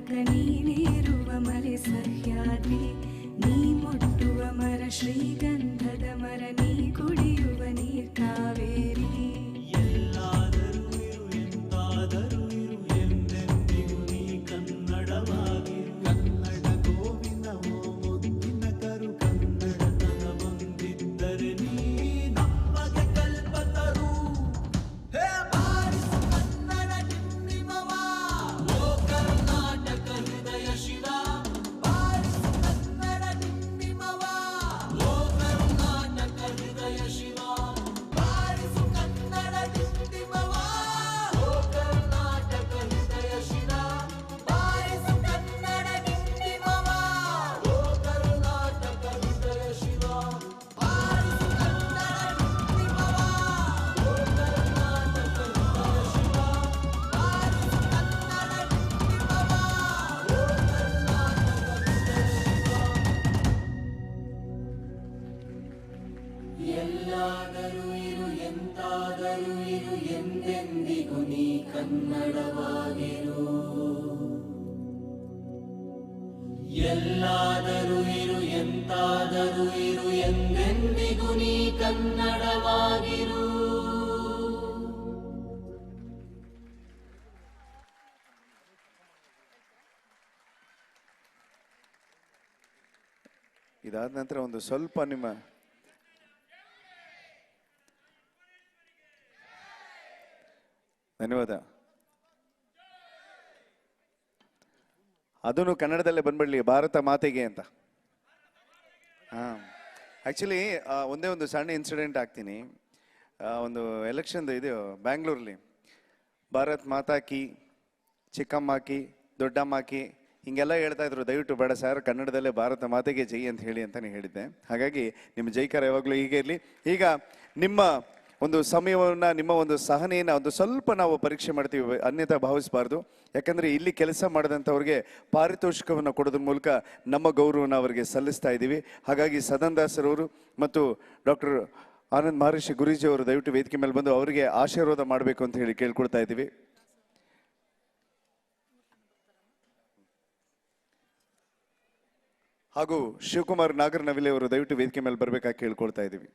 ತನಕ ನೀನಿರುವ ಮರೆ ಸಹ್ಯಾದ್ರಿ ನೀ ಮುಟ್ಟುವ ಮರ ಶ್ರೀಗಂಧದ ಮರ ನೀ ಕುಡಿಯುವ ಎಲ್ಲಾದರೂ ಇರು, ಎಂತಾದರೂ ಇರು, ಎಂದೆಂದಿಗೂ ನೀ ಕನ್ನಡವಾಗಿರು. ಎಲ್ಲಾದರೂ ಇರು, ಎಂತಾದರೂ ಇರು, ಎಂದೆಂದಿಗೂ ನೀ ಕನ್ನಡವಾಗಿರು. ಇದಾದ ನಂತರ ಒಂದು ಸ್ವಲ್ಪ ನಿಮ್ಮ ಧನ್ಯವಾದ. ಅದನ್ನು ಕನ್ನಡದಲ್ಲೇ ಬಂದ್ಬಿಡ್ಲಿ, ಭಾರತ ಮಾತೆಗೆ ಅಂತ. ಹಾಂ. ಆ್ಯಕ್ಚುಲಿ ಒಂದೇ ಒಂದು ಸಣ್ಣ ಇನ್ಸಿಡೆಂಟ್ ಆಗ್ತೀನಿ. ಒಂದು ಎಲೆಕ್ಷನ್ದು ಇದು ಬ್ಯಾಂಗ್ಳೂರಲ್ಲಿ ಭಾರತ್ ಮಾತಾಕಿ ಚಿಕ್ಕಮ್ಮ ಕಿ, ಹಿಂಗೆಲ್ಲ ಹೇಳ್ತಾ ಇದ್ರು. ದಯವಿಟ್ಟು ಬೇಡ ಸರ್, ಕನ್ನಡದಲ್ಲೇ ಭಾರತ ಮಾತೆಗೆ ಜೈ ಅಂತ ಹೇಳಿ ಅಂತಾನೆ ಹೇಳಿದ್ದೆ. ಹಾಗಾಗಿ, ನಿಮ್ಮ ಜೈಕಾರ ಯಾವಾಗಲೂ ಹೀಗೆ ಇರಲಿ. ಈಗ, ನಿಮ್ಮ ಒಂದು ಸಮಯವನ್ನು, ನಿಮ್ಮ ಒಂದು ಸಹನೆಯನ್ನು ಒಂದು ಸ್ವಲ್ಪ ನಾವು ಪರೀಕ್ಷೆ ಮಾಡ್ತೀವಿ, ಅನ್ಯತಾ ಭಾವಿಸಬಾರ್ದು. ಯಾಕಂದರೆ ಇಲ್ಲಿ ಕೆಲಸ ಮಾಡಿದಂಥವ್ರಿಗೆ ಪಾರಿತೋಷಿಕವನ್ನು ಕೊಡೋದ್ರ ಮೂಲಕ ನಮ್ಮ ಗೌರವನ ಅವರಿಗೆ ಸಲ್ಲಿಸ್ತಾ ಇದ್ದೀವಿ. ಹಾಗಾಗಿ ಸದನ್ ದಾಸರವರು ಮತ್ತು ಡಾಕ್ಟರ್ ಆನಂದ್ ಮಹರ್ಷಿ ಗುರೂಜಿ ಅವರು ದಯವಿಟ್ಟು ವೇದಿಕೆ ಮೇಲೆ ಬಂದು ಅವರಿಗೆ ಆಶೀರ್ವಾದ ಮಾಡಬೇಕು ಅಂತ ಹೇಳಿ ಕೇಳ್ಕೊಳ್ತಾ ಇದ್ದೀವಿ. ಹಾಗೂ ಶಿವಕುಮಾರ್ ನಾಗರನವಿಲೆ ಅವರು ದಯವಿಟ್ಟು ವೇದಿಕೆ ಮೇಲೆ ಬರಬೇಕಾಗಿ ಕೇಳ್ಕೊಳ್ತಾ ಇದ್ದೀವಿ.